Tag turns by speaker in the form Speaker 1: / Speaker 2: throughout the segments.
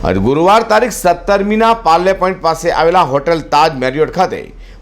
Speaker 1: આજ ગુરુવાર તારીખ સત્તરમીના પાર્લે પોઈન્ટ પાસે આવેલા હોટેલ તાજ મેરિયોટ ખાતે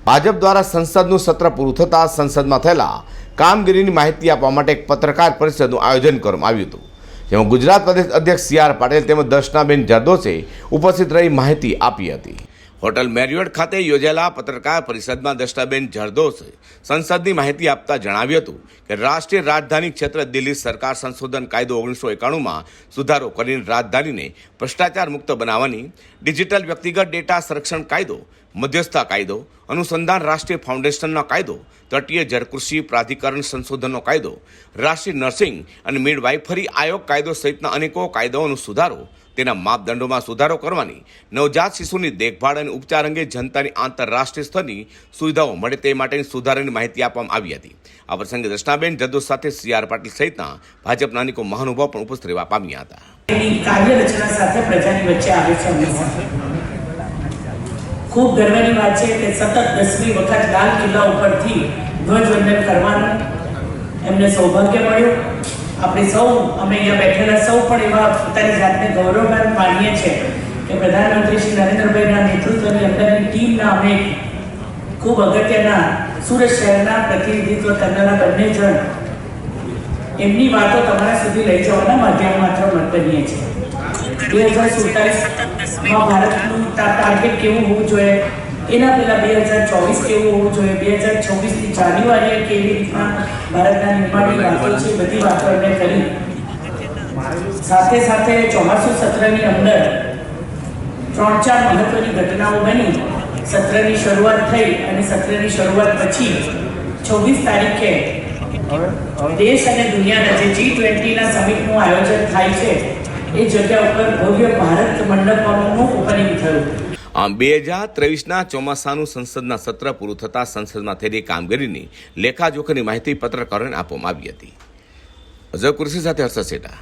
Speaker 1: ભાજપ દ્વારા સંસદનું સત્ર પૂરું થતાં સંસદમાં થયેલા કામગીરીની માહિતી આપવા માટે એક પત્રકાર પરિષદનું આયોજન કરવામાં આવ્યું હતું. જેમાં ગુજરાત પ્રદેશ અધ્યક્ષ સી આર પાટીલ તેમજ દર્શનાબેન જરદોસે ઉપસ્થિત રહી માહિતી આપી હતી. હોટલ મેરિયોટ ખાતે યોજાયેલા પત્રકાર પરિષદમાં દર્શનાબેન જરદોસે સંસદની માહિતી આપતા જણાવ્યું હતું કે રાષ્ટ્રીય રાજધાની ક્ષેત્ર દિલ્હી સરકાર સંશોધન કાયદો ઓગણીસો એકાણુંમાં સુધારો કરીને રાજધાનીને ભ્રષ્ટાચાર મુક્ત બનાવવાની, ડિજિટલ વ્યક્તિગત ડેટા સંરક્ષણ કાયદો મધ્યસ્થતા કાયદો અનુસંધાન રાષ્ટ્રીય ફાઉન્ડેશનનો કાયદો, તટીય જળકૃષિ પ્રાધિકરણ સંશોધનનો કાયદો, રાષ્ટ્રીય નર્સિંગ અને મિડવાઇફરી આયોગ કાયદો સહિતના અનેકો કાયદાઓનો સુધારો, તેના માપદંડોમાં સુધારો કરવાની, નવજાત શિશુની દેખભાળ અને ઉપચાર અંગે જનતાની આંતરરાષ્ટ્રીય સ્તરની સુવિધાઓ મળે તે માટેની સુધારાની માહિતી આપવામાં આવી હતી. આ પ્રસંગે દર્શનાબેન જદ્દો સાથે સી આર પાટીલ સહિતના ભાજપના અનેકો મહાનુભાવ પણ ઉપસ્થિત રહેવા પામ્યા હતા.
Speaker 2: કાર્ય રચના સાથે પ્રજાની વચ્ચે આવે છે ખૂબ ગર્વની વાત છે કે સતત દસમી વખત લાલ કિલ્લા ઉપરથી ધ્વજવંદન કરવાનું એમને સૌભાગ્ય મળ્યું. આપણે સૌ, અમે અહીંયા બેઠેલા સૌ પણ એવા પોતાની જાતને ગૌરવમાન માનીએ છીએ કે પ્રધાનમંત્રી શ્રી નરેન્દ્રભાઈના નેતૃત્વની અંદરની ટીમના અમે ખૂબ અગત્યના સુરત શહેરના પ્રતિનિધિત્વ કરનારા બંને જણ એમની વાતો તમારા સુધી લઈ જવાના માધ્યમ માત્ર બનીએ છીએ બે હજાર ટાર્ગેટ કેવું હોવું જોઈએ? એના પહેલા બે હજાર ચોવીસ કેવું હોવું જોઈએ? બે હજાર છવ્વીસની જાન્યુઆરીએ કેવી રીતના ભારતના નિર્માણની વાતો છે, બધી વાતો એમણે કરી. સાથે સાથે ચોમાસું સત્રની અંદર ત્રણ ચાર મહત્વની ઘટનાઓ બની. સત્રની શરૂઆત થઈ અને સત્રની શરૂઆત પછી છવ્વીસ તારીખે દેશ અને દુનિયાના જે જી ટ્વેન્ટીના સમિટનું આયોજન થાય છે, એ જગ્યા ઉપર ભવ્ય ભારત
Speaker 1: આમ બે હજાર ત્રેવીસના ચોમાસાનું સંસદના સત્ર પૂરું થતાં સંસદમાં થયેલી કામગીરીની લેખાજોખાની માહિતી પત્રકારોને આપવામાં આવી હતી. અઝર કુર્સી સાથે હર્ષદ શેઠા.